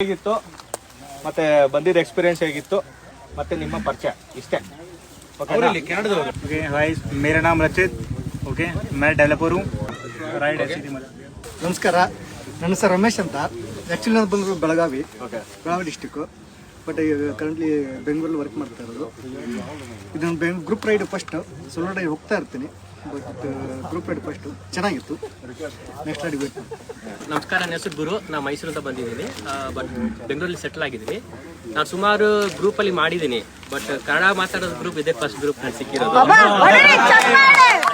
ಹೇಗಿತ್ತು ಮತ್ತೆ ಬಂದಿದ್ದ ಎಕ್ಸ್ಪೀರಿಯನ್ಸ್ ಹೇಗಿತ್ತು ಮತ್ತೆ ನಿಮ್ಮ ಪರಿಚಯ ಇಷ್ಟೇ ಓಕೆನಾ? ओके हाय मेरा नाम रचित ओके मैं डेवलपर हूँ राइड ऐसी थी मतलब ನಮಸ್ಕಾರ ನನ್ನ ಹೆಸರು ರಮೇಶ್ ಅಂತ ಆ್ಯಕ್ಚುಲಿ ನಾನು ಬಂದರು Belagavi Okay. Belagavi district but ಈಗ ಕರೆಂಟ್ಲಿ ಬೆಂಗಳೂರಲ್ಲಿ ವರ್ಕ್ ಮಾಡ್ತಾ ಇರೋದು ಇದು ನನ್ನ ಬೆಂಗ್ group ride first solo ride ಹೋಗ್ತಾ ಇರ್ತೀನಿ ಬಟ್ ಗ್ರೂಪ್ ರೈಡ್ ಫಸ್ಟು ಚೆನ್ನಾಗಿತ್ತು. ನೆಕ್ಸ್ಟ್ ರೈಡ್ ಬೇಕು. ನಮಸ್ಕಾರ ನನ್ನ ಹೆಸರು ಗುರು. ನಾನು ಮೈಸೂರಿಂದ ಬಂದಿದ್ದೀನಿ. ಬಟ್ ಬೆಂಗಳೂರಲ್ಲಿ ಸೆಟ್ಲ್ ಆಗಿದ್ದೀನಿ. ನಾನು ಸುಮಾರು ಗ್ರೂಪಲ್ಲಿ ಮಾಡಿದ್ದೀನಿ. ಬಟ್ ಕನ್ನಡ ಮಾತಾಡೋದು ಗ್ರೂಪ್ ಇದೆ ಫಸ್ಟ್ ಗ್ರೂಪ್ ಸಿಕ್ಕಿರೋದು. ಅದರಿಂದ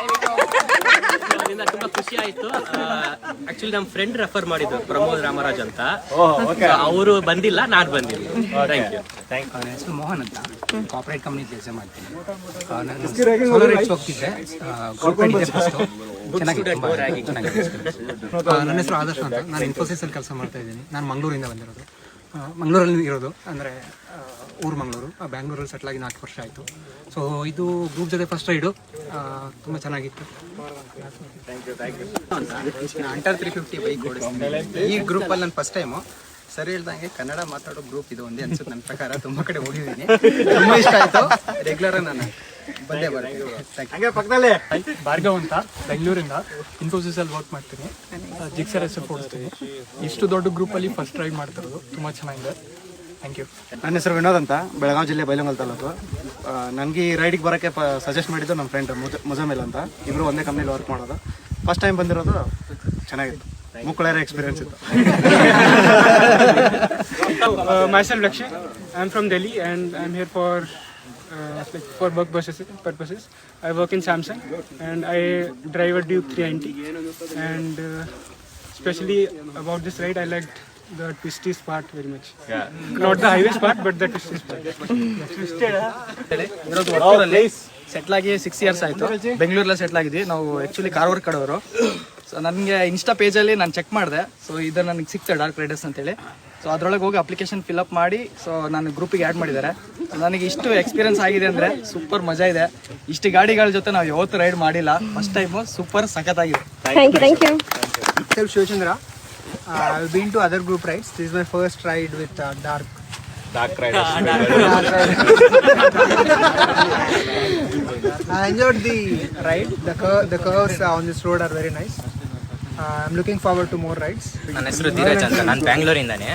ತುಂಬಾ ಖುಷಿ ಆಯ್ತು ಆಕ್ಚುಲಿ ನಮ್ ಫ್ರೆಂಡ್ ರೆಫರ್ ಮಾಡಿದ್ರು ಪ್ರಮೋದ್ ರಾಮರಾಜ್ ಅಂತ. ಓಕೆ ಅವರು ಬಂದಿಲ್ಲ ನಾನು ಬಂದಿಲ್ಲ. ಥ್ಯಾಂಕ್ ಯು ನನ್ನ ಹೆಸರು ಮೋಹನ್ ಅಂತ. ಕಾರ್ಪೊರೇಟ್ ಕಂಪ್ನಿ ಕೆಲಸ ಮಾಡ್ತೀನಿ. ನಾನು ಸೋಲಾರ್ ಹೋಗ್ತಿದ್ದೆ. ಗ್ರೂಪ್ ಇದೆ ಫಸ್ಟ್ ಚೆನ್ನಾಗಿದೆ ತುಂಬ ಚೆನ್ನಾಗಿದೆ ಆ, ನನ್ನ ಹೆಸರು ಆದರ್ಶ ಅಂತ. ನಾನು ಇನ್ಫೋಸಿಸ್ ಅಲ್ಲಿ ಕೆಲಸ ಮಾಡ್ತಾ ಇದ್ದೀನಿ. ನಾನು ಮಂಗಳೂರಿಂದ ಬಂದಿರೋದು. ಮಂಗಳೂರಲ್ಲಿ ಇರೋದು. ಅಂದರೆ ಊರು ಮಂಗಳೂರು. ಬ್ಯಾಂಗ್ಳೂರಲ್ಲಿ ಸೆಟ್ಲ್ ಆಗಿ ನಾಲ್ಕು ವರ್ಷ ಆಯಿತು. ಸೊ ಇದು ಗ್ರೂಪ್ ಜೊತೆ ಫಸ್ಟ್ ರೈಡು ತುಂಬ ಚೆನ್ನಾಗಿತ್ತು. ಅಂಟರ್ ತ್ರೀ ಫಿಫ್ಟಿ ಬೈಕ್ ಓಡಿಸ್ತೀನಿ. ಈ ಗ್ರೂಪ್ ಅಲ್ಲಿ ನಾನು ಫಸ್ಟ್ ಟೈಮು ಸರಿ ಹೇಳ್ದಂಗೆ ಕನ್ನಡ ಮಾತಾಡೋ ಗ್ರೂಪ್ ಇದು ಒಂದೇ ಅನ್ಸುತ್ತೆ ನನ್ನ ಪ್ರಕಾರ. ತುಂಬಾ ಕಡೆ ಹೋಗಿದ್ದೀನಿ ತುಂಬಾ ಇಷ್ಟ ಆಯ್ತು. ರೆಗ್ಯುಲರ್ ನಾನು ಬಂದೇ ಬರ್ತೀನಿ. ಪಕ್ಕದಲ್ಲೇ you. ಹಂಗೆ ಪಕ್ಕದಲ್ಲಿ. ಭಾರ್ಗವ್ ಅಂತ ಬೆಂಗಳೂರಿಂದ ಇನ್ಫೋಸಿಸ್ ಅಲ್ಲಿ ವರ್ಕ್ ಮಾಡ್ತೀನಿ. ಜಿಕ್ಸರ್ ಹೆಸರು ಕೊಡ್ತೀನಿ ಇಷ್ಟು ದೊಡ್ಡ ಗ್ರೂಪಲ್ಲಿ ಫಸ್ಟ್ ರೈಡ್ ಮಾಡ್ತಿರೋದು ತುಂಬ ಚೆನ್ನಾಗಿದೆ. ಥ್ಯಾಂಕ್ ಯು ನನ್ನ ಹೆಸರು ವಿನೋದ್ ಅಂತ ಬೆಳಗಾವ್ ಜಿಲ್ಲೆ ಬೈಲಂಗಲ್ ತಾಲೂಕು. ನನಗೆ ಈ ರೈಡಿಗೆ ಬರೋಕ್ಕೆ ಸಜೆಸ್ಟ್ ಮಾಡಿದ್ದು ನಮ್ಮ ಫ್ರೆಂಡ್ ಮುಜಮಿಲ್ ಅಂತ. ಇಬ್ರು ಒಂದೇ ಕಂಪ್ನಿಲಿ ವರ್ಕ್ ಮಾಡೋದು. ಫಸ್ಟ್ ಟೈಮ್ ಬಂದಿರೋದು ಚೆನ್ನಾಗಿತ್ತು. ಮುಕ್ಕಳರ ಎಕ್ಸ್ಪೀರಿಯನ್ಸ್ ಇತ್ತು. Myself Lakshmi I am from Delhi and I am here for for work business purposes I work in Samsung and I driver due three and specially about this ride I like the twisties part very much. Not the highest part, but the twisties part. ಒಟ್ಟೂರಲ್ಲಿ settle ಆಗಿ six years ಆಯಿತು. ಬೆಂಗಳೂರಲ್ಲಿ settle ಆಗಿದ್ವಿ. ನಾವು actually Karwar ಕಡೆಯವರು so ನನಗೆ insta ಪೇಜಲ್ಲಿ ನಾನು check ಮಾಡಿದೆ. So ಇದು ನನಗೆ ಸಿಕ್ತು ಡಾರ್ಕ್ ರೈಡರ್ಸ್ ಅಂತೇಳಿ. ಸೊ ಅದರೊಳಗೆ ಹೋಗಿ ಅಪ್ಲಿಕೇಶನ್ ಫಿಲಪ್ ಮಾಡಿ ಸೊ ನಾನು ಗ್ರೂಪಿಗೆ ಆ್ಯಡ್ ಮಾಡಿದ್ದಾರೆ. ನನಗೆ ಇಷ್ಟು ಎಕ್ಸ್ಪೀರಿಯನ್ಸ್ ಆಗಿದೆ ಅಂದರೆ ಸೂಪರ್ ಮಜಾ ಇದೆ. ಇಷ್ಟು ಗಾಡಿಗಳ ಜೊತೆ ನಾವು ಯಾವತ್ತೂ ರೈಡ್ ಮಾಡಿಲ್ಲ. ಫಸ್ಟ್ ಟೈಮು ಸೂಪರ್ ಸಖತ್ತಾಗಿದೆ. Thank you thank you. Myself Shivchandra. Uh, I've been to other group rides. This is my first ride with uh, Dark. Dark ride. I enjoyed the ride. The, cur- the curves uh, on this road are very nice. Uh, I'm looking forward to more rides. ನನ್ನ ಹೆಸರು ಧೀರಜ್ ಅಂತ ನಾನು ಬ್ಯಾಂಗ್ಳೂರಿಂದಾನೆ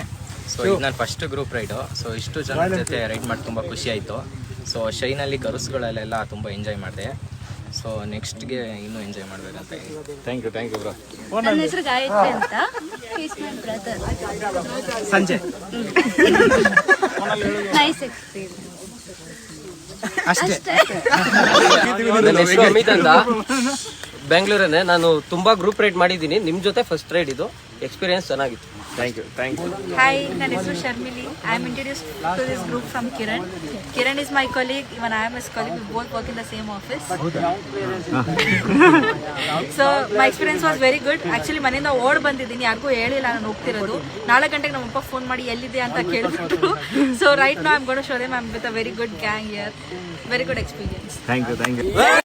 so ಇದು ನನ್ನ first group raid so ಇಷ್ಟು ಜನ ಜೊತೆ ride ಮಾಡಿ ತುಂಬ ಖುಷಿ ಆಯಿತು ಸೊ ಶೈನಲ್ಲಿ ಕರುಸುಗಳಲ್ಲೆಲ್ಲ ತುಂಬ ಎಂಜಾಯ್ ಮಾಡಿದೆ ಸೊ ನೆಕ್ಸ್ಟ್ಗೆ ಇನ್ನೂ ಎಂಜಾಯ್ ಮಾಡಬೇಕಂತ thank you thank you bro ನನ್ನ ಹೆಸರು ಗಾಯತ್ರಿ ಅಂತ is my brother Sanjay nice experience ಅಷ್ಟೇ ಅಮಿತ್ ಅಂತ ಬೆಂಗಳೂರನ್ನೇ ನಾನು ತುಂಬಾ ಗ್ರೂಪ್ ರೈಡ್ ಮಾಡಿದ್ದೀನಿ. ನಿಮ್ಮ ಜೊತೆ ಫಸ್ಟ್ ರೈಡ್ ಇದು. ಎಕ್ಸ್ಪೀರಿಯನ್ಸ್ ಚೆನ್ನಾಗಿತ್ತು. Thank you thank you hi ನನ್ನ ಹೆಸರು Sharmili. I am introduce to this group from Kiran Kiran is my colleague even I am is colleague we both work in the same office so my experience was very good actually ಮನೆಯಿಂದ ಓಡ್ ಬಂದಿದ್ದೀನಿ. ಯಾರಿಗೂ ಹೇಳಿಲ್ಲ ನಾನು ಹೋಗ್ತಿರೋದು. ನಾಳೆ ಗಂಟೆಗೆ ನಮ್ಮಪ್ಪ phone ಮಾಡಿ ಎಲ್ಲಿದೆ ಅಂತ ಕೇಳಿಬಿಟ್ಟು so right no I'm god show them am with a very good gang here very good experience thank you thank you